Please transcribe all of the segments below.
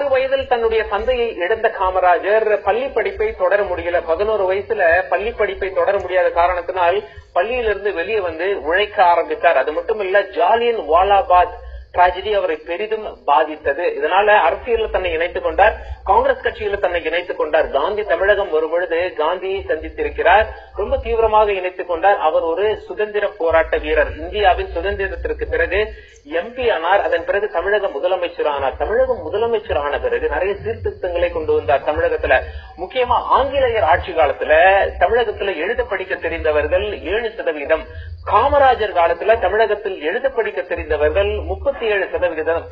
ஆறு வயதில் தன்னுடைய தந்தையை இழந்த காமராஜர் பள்ளி படிப்பை தொடர முடியல. பதினோரு வயசுல பள்ளி படிப்பை தொடர முடியாத காரணத்தினால் பள்ளியிலிருந்து வெளியே வந்து உழைக்க ஆரம்பித்தார். அது மட்டும் இல்ல ஜாலியன் வாலாபாத் டிராஜடி அவரை பெரிதும் பாதித்தது. இதனால அரசியலில் தன்னை இணைத்துக் கொண்டார் காங்கிரஸ் கட்சியில தன்னை இணைத்துக் கொண்டார். காந்தி தமிழகம் வரும்பொழுது காந்தியை சந்தித்திருக்கிறார். ரொம்ப தீவிரமாக இணைத்துக் கொண்டார். அவர் ஒரு சுதந்திர போராட்ட வீரர். இந்தியாவின் சுதந்திரத்திற்கு பிறகு எம்பி ஆனார். அதன் பிறகு தமிழக முதலமைச்சர் ஆனார். தமிழகம் முதலமைச்சர் ஆன பிறகு நிறைய சீர்திருத்தங்களை கொண்டு வந்தார் தமிழகத்துல. முக்கியமா ஆங்கிலேயர் ஆட்சி காலத்துல தமிழகத்துல எழுத படிக்க தெரிந்தவர்கள் ஏழு சதவீதம். காமராஜர் காலத்துல தமிழகத்தில் எழுத படிக்க தெரிந்தவர்கள் முப்பத்தி ஏழு சதவிகிதம்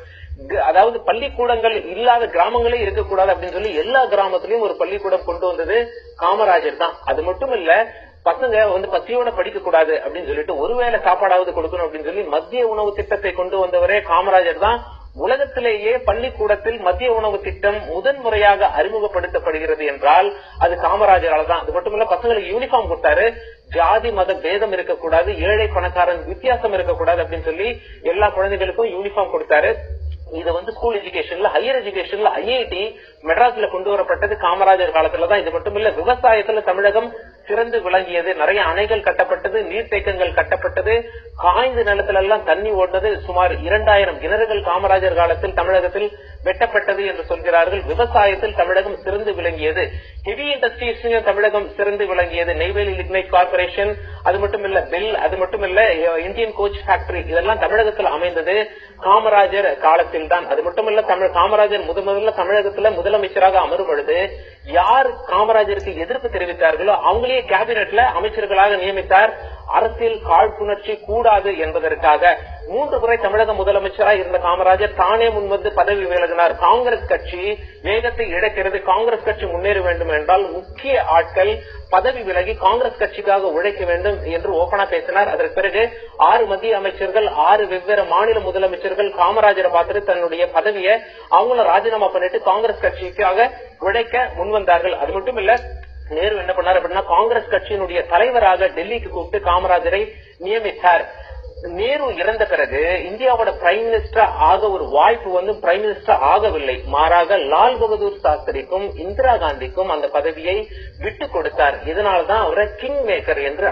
அதாவது பள்ளிக்கூடங்கள் இல்லாத கிராமங்களே இருக்கக்கூடாது அப்படின்னு சொல்லி எல்லா கிராமத்திலயும் ஒரு பள்ளிக்கூடம் கொண்டு வந்தது காமராஜர் தான். அது மட்டும் இல்ல பசங்க வந்து பசியோட படிக்க கூடாது அப்படின்னு சொல்லிட்டு ஒருவேளை சாப்பாடாவது கொடுக்கணும் அப்படின்னு சொல்லி மத்திய உணவு திட்டத்தை கொண்டு வந்தவரே காமராஜர் தான். உலகத்திலேயே பள்ளிக்கூடத்தில் மத்திய உணவு திட்டம் முதன் முறையாக அறிமுகப்படுத்தப்படுகிறது என்றால் அது காமராஜரால் தான் அது மட்டுமல்ல பசங்களுக்கு யூனிஃபார்ம் கொடுத்தாரு. ஜாதி மத பேதம் இருக்கக்கூடாது ஏழை பணக்காரன் வித்தியாசம் இருக்கக்கூடாது அப்படின்னு சொல்லி எல்லா குழந்தைகளுக்கும் யூனிஃபார்ம் கொடுத்தாரு. இது வந்து ஸ்கூல் எஜுகேஷன்ல ஹையர் எஜுகேஷன்ல ஐஐடி மெட்ராஸ்ல கொண்டு வரப்பட்டது காமராஜர் காலத்துல தான் இது மட்டும் இல்ல விவசாயத்துல தமிழகம் சிறந்து விளங்கியது. நிறைய அணைகள் கட்டப்பட்டது நீர்த்தேக்கங்கள் கட்டப்பட்டது. காய்ந்த நிலத்துல எல்லாம் தண்ணி ஓடுனது. சுமார் இரண்டாயிரம் கிணறுகள் காமராஜர் காலத்தில் தமிழகத்தில் வெட்டப்பட்டது என்று சொல்கிறார்கள். விவசாயத்தில் தமிழகம் சிறந்து விளங்கியது. ஹெவி இண்டஸ்ட்ரீஸ் தமிழகம் சிறந்து விளங்கியது. நெய்வேலி லிக்னைட் கார்பரேஷன் அது மட்டும் இல்ல பெல் அது மட்டும் இல்ல இந்தியன் கோச் ஃபேக்டரி இதெல்லாம் தமிழகத்தில் அமைந்தது காமராஜர் காலத்தில் தான் அது மட்டும் இல்ல தமிழ் காமராஜர் முத முதல்ல தமிழகத்துல முதலமைச்சராக அமரும் பொழுது யார் காமராஜருக்கு எதிர்ப்பு தெரிவித்தார்களோ அவங்களே கேபினெட்ல அமைச்சர்களாக நியமித்தார். அரசியல் காழ்ப்புணர்ச்சி கூடாது என்பதற்காக மூன்று முறை தமிழக முதலமைச்சராக இருந்த காமராஜர் தானே முன்வந்து பதவி விலகினார். காங்கிரஸ் கட்சி வேகத்தை இழக்கிறது. காங்கிரஸ் கட்சி முன்னேற வேண்டும் என்றால் முக்கிய ஆட்கள் பதவி விலகி காங்கிரஸ் கட்சிக்காக உழைக்க வேண்டும் என்று ஓபனா பேசினார். அதற்கு பிறகு ஆறு மத்திய அமைச்சர்கள் ஆறு வெவ்வேறு மாநில முதலமைச்சர்கள் காமராஜரை பார்த்துட்டு தன்னுடைய பதவியை அவங்களும் ராஜினாமா பண்ணிட்டு காங்கிரஸ் கட்சிக்காக உழைக்க முன்வந்தார்கள். அது மட்டும் இல்ல நேரு என்ன பண்ணார் அப்படின்னா காங்கிரஸ் கட்சியினுடைய தலைவராக டெல்லிக்கு கூப்பிட்டு காமராஜரை நியமித்தார். நேரு இறந்த பிறகு இந்தியாவோட பிரைம் மினிஸ்டர் ஆக ஒரு வாய்ப்பு வந்து பிரைம் மினிஸ்டர் ஆகவில்லை. மாறாக லால் பகதூர் சாஸ்திரிக்கும் இந்திரா காந்திக்கும் அந்த பதவியை விட்டு கொடுத்தார். இதனால்தான் அவரை கிங் மேக்கர் என்று